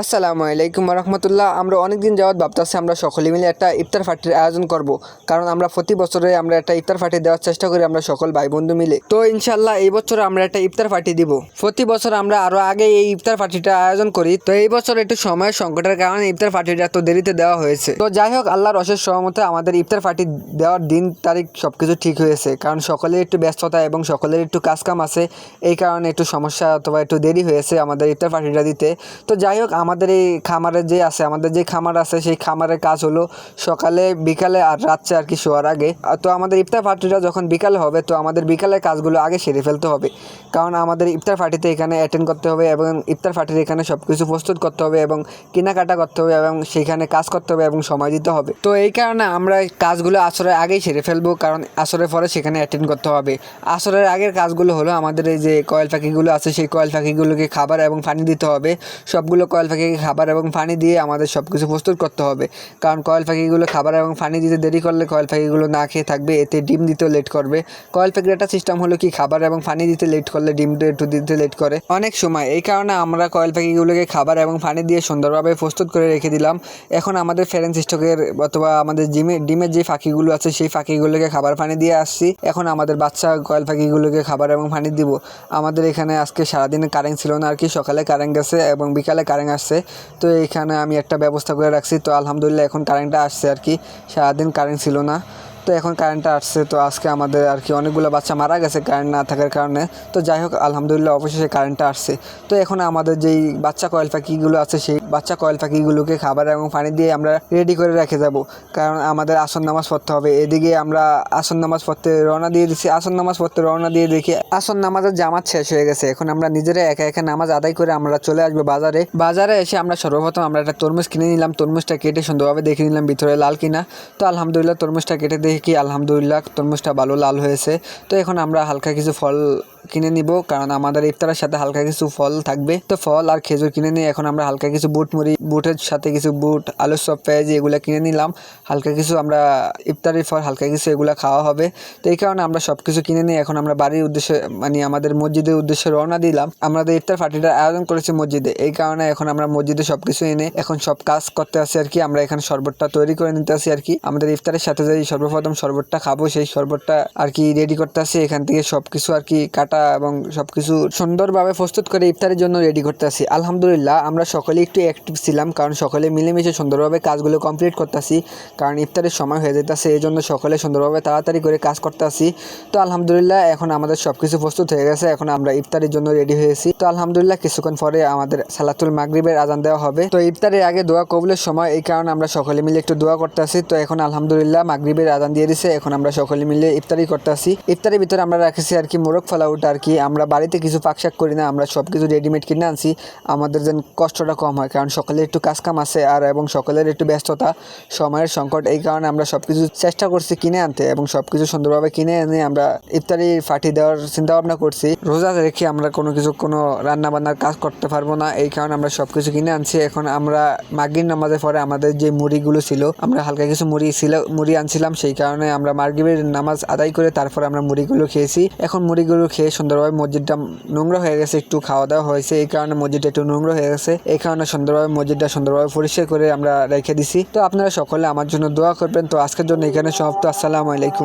আসসালামু আলাইকুম রহমতুল্লাহ আমরা অনেকদিন যাওয়াত ভাবতেছি আমরা সকলে মিলে একটা ইফতার পার্টির আয়োজন করব। কারণ আমরা প্রতি বছরে আমরা একটা ইফতার পার্টি দেওয়ার চেষ্টা করি আমরা সকল ভাই বন্ধু মিলে। তো ইনশাল্লাহ এই বছর আমরা একটা ইফতার পার্টি দিব। প্রতি বছর আমরা আরও আগে এই ইফতার পার্টিটা আয়োজন করি। তো এই বছর একটু সময়ের সংকটের কারণে ইফতার পার্টিটা এত দেরিতে দেওয়া হয়েছে। তো যাই হোক, আল্লাহর অশেষ সহমতে আমাদের ইফতার পার্টি দেওয়ার দিন, তারিখ সবকিছু ঠিক হয়েছে। কারণ সকলের একটু ব্যস্ততা এবং সকলের একটু কাজকাম আছে। এই কারণে একটু সমস্যা অথবা একটু দেরি হয়েছে আমাদের ইফতার পার্টিটা দিতে। তো যাই হোক আমাদের এই খামারে যে আছে, আমাদের যে খামার আছে, সেই খামারের কাজ হলো সকালে, বিকালে আর রাত্রে আর কি শোয়ার আগে। তো আমাদের ইফতার পার্টিটা যখন বিকালে হবে, তো আমাদের বিকালের কাজগুলো আগে সেরে ফেলতে হবে। কারণ আমাদের ইফতার পার্টিতে এখানে অ্যাটেন্ড করতে হবে এবং ইফতার পার্টির এখানে সব কিছু প্রস্তুত করতে হবে এবং কেনাকাটা করতে হবে এবং সেখানে কাজ করতে হবে এবং সময় দিতে হবে। তো এই কারণে আমরা কাজগুলো আসরের আগেই সেরে ফেলব, কারণ আসরের পরে সেখানে অ্যাটেন্ড করতে হবে। আসরের আগের কাজগুলো হলো আমাদের এই যে কয়েল পাখিগুলো আছে, সেই কয়েল পাখিগুলোকে খাবার এবং পানি দিতে হবে। সবগুলো কয়েল পাখিকে খাবার এবং পানি দিয়ে আমাদের সব কিছু প্রস্তুত করতে হবে। কারণ কয়েল পাখিগুলো খাবার এবং পানি দিতে দেরি করলে কয়েল পাখিগুলো না খেয়ে থাকবে, এতে ডিম দিতেও লেট করবে। কয়েল পাখির একটা সিস্টেম হলো কি, খাবার এবং পানি দিতে লেট করলে ডিম একটু দিতে লেট করে। অনেক সময় এই কারণে আমরা কয়েল পাখিগুলোকে খাবার এবং পানি দিয়ে সুন্দরভাবে প্রস্তুত করে রেখে দিলাম। এখন আমাদের ফেরেন্স স্টকের অথবা আমাদের ডিমে ডিমের যে পাখিগুলো আছে, সেই পাখিগুলোকে খাবার পানি দিয়ে আসছি। এখন আমাদের বাচ্চা কয়েল পাখিগুলোকে খাবার এবং পানি দিব। আমাদের এখানে আজকে সারাদিনে কারেন্ট ছিল না আর কি, সকালে কারেন্ট গেছে এবং বিকালে কারেন্ট আসছে। তো এইখানে আমি একটা ব্যবস্থা করে রাখছি। তো আলহামদুলিল্লাহ এখন কারেন্টটা আসছে আর কি। সারাদিন কারেন্ট ছিল না। তো এখন কারেন্টটা আসছে, তো আজকে আমাদের আর কি অনেকগুলো বাচ্চা মারা গেছে কারেন্ট না থাকার কারণে। তো যাই হোক, আলহামদুলিল্লাহ অবশেষে কারেন্টটা আসছে। তো এখন আমাদের যেই বাচ্চা কয়েল পাখিগুলো আছে, সেই বাচ্চা কয়েল পাখিগুলোকে খাবার এবং পানি দিয়ে আমরা রেডি করে রেখে যাব। কারণ আমাদের আসন নামাজ পড়তে হবে। এদিকে আমরা আসন নামাজ পড়তে রওনা দিয়ে দিচ্ছি আসন নামাজ পড়তে রওনা দিয়ে দেখি আসন নামাজের জামাত শেষ হয়ে গেছে। এখন আমরা নিজেরা একা একা নামাজ আদায় করে আমরা চলে আসব বাজারে। বাজারে এসে আমরা সর্বপ্রথম আমরা একটা তরমুজ কিনে নিলাম। তরমুজটা কেটে সুন্দরভাবে দেখে নিলাম ভিতরে লাল কিনা। তো আলহামদুলিল্লাহ তরমুজটা কেটে দেখি, আলহামদুলিল্লাহ, তরমুজটা ভালো লাল হয়েছে। তো এখন আমরা হালকা কিছু ফল কিনে নিব, কারণ আমাদের ইফতারের সাথে হালকা কিছু ফল থাকবে। তো ফল আর খেজুর কিনে নিয়ে এখন আমরা হালকা কিছু বুট মুড়ি, বুটের সাথে কিছু বুট আলুর সব পেঁয়াজ এগুলো কিনে নিলাম। হালকা কিছু আমরা ইফতারের পর হালকা কিছু এগুলো খাওয়া হবে। তো এই কারণে আমরা সব কিছু কিনে নিয়ে এখন আমরা বাড়ির উদ্দেশ্যে মানে আমাদের মসজিদের উদ্দেশ্যে রওনা দিলাম। আমাদের ইফতার পার্টিটার আয়োজন করেছি মসজিদে, এই কারণে এখন আমরা মসজিদে সব কিছু এনে এখন সব কাজ করতে আসি আর কি। আমরা এখানে শরবতটা তৈরি করে নিতে আসি আর কি। আমাদের ইফতারের সাথে যে সর্বপ্রথম শরবতটা খাব, সেই শরবতটা আর কি রেডি করতে আসি। এখান থেকে সব কিছু আর কি কাটা এবং সব কিছু সুন্দরভাবে প্রস্তুত করে ইফতারের জন্য রেডি করতে আসি। আলহামদুলিল্লাহ, আমরা সকলে একটু অ্যাক্টিভ ছিলাম কারণ সকলে মিলেমিশে সুন্দরভাবে কাজগুলো কমপ্লিট করতে আসি। কারণ ইফতারের সময় হয়ে যেতেছে এই জন্য সকলে সুন্দরভাবে তাড়াতাড়ি করে কাজ করতে আসি। তো আলহামদুলিল্লাহ, এখন আমাদের সব কিছু প্রস্তুত হয়ে গেছে, এখন আমরা ইফতারের জন্য রেডি হয়েছি। তো আলহামদুলিল্লাহ, কিছুক্ষণ পরে আমাদের সালাতুল মাগরিবের আজান দেওয়া হবে। তো ইফতারের আগে দোয়া কবুলের সময়, এই কারণে আমরা সকলে মিলে একটু দোয়া করতে আসি। তো এখন আলহামদুলিল্লাহ, মাগরিবের আজান দিয়ে দিছে। এখন আমরা সকলে মিলে ইফতারি করতে আসি ইফতারের ভিতরে আমরা রাখেছি আর কি মোরগ ফালাউট আর কি। আমরা বাড়িতে কিছু পাকশাক করি না, আমরা সব কিছু রেডিমেড কিনে আনছি। আমাদের যেন কষ্টটা কম হয়, কারণ সকলের একটু কাজ কাম আছে আর এবং সকলের একটু ব্যস্ততা, সময়ের সংকট, এই কারণে আমরা সব কিছু চেষ্টা করছি কিনে আনতে এবং সব কিছু সুন্দরভাবে কিনে এনে আমরা ইফতারি ফাটি দেওয়ার চিন্তা ভাবনা করছি। রোজা রেখে আমরা কোনো কিছু, কোনো রান্না বান্নার কাজ করতে পারব না, এই কারণে আমরা সব কিছু কিনে আনছি। এখন আমরা মাগরির নামাজের পরে আমাদের যে মুড়িগুলো ছিল, আমরা হালকা কিছু মুড়ি ছিল, মুড়ি আনছিলাম, সেই কারণে আমরা মার্গিবের নামাজ আদায় করে তারপর আমরা মুড়িগুলো খেয়েছি। এখন মুড়িগুলো খেয়ে সুন্দরভাবে মসজিদটা নোংরা হয়ে গেছে, একটু খাওয়া দাওয়া হয়েছে। এই কারণে মসজিদটা একটু নোংরা হয়ে গেছে। এই কারণে সুন্দরভাবে মসজিদটা সুন্দরভাবে পরিষ্কার করে আমরা রেখে দিছি। তো আপনারা সকলে আমার জন্য দোয়া করবেন। তো আজকের জন্য এখানে সমাপ্ত। আসসালামু আলাইকুম।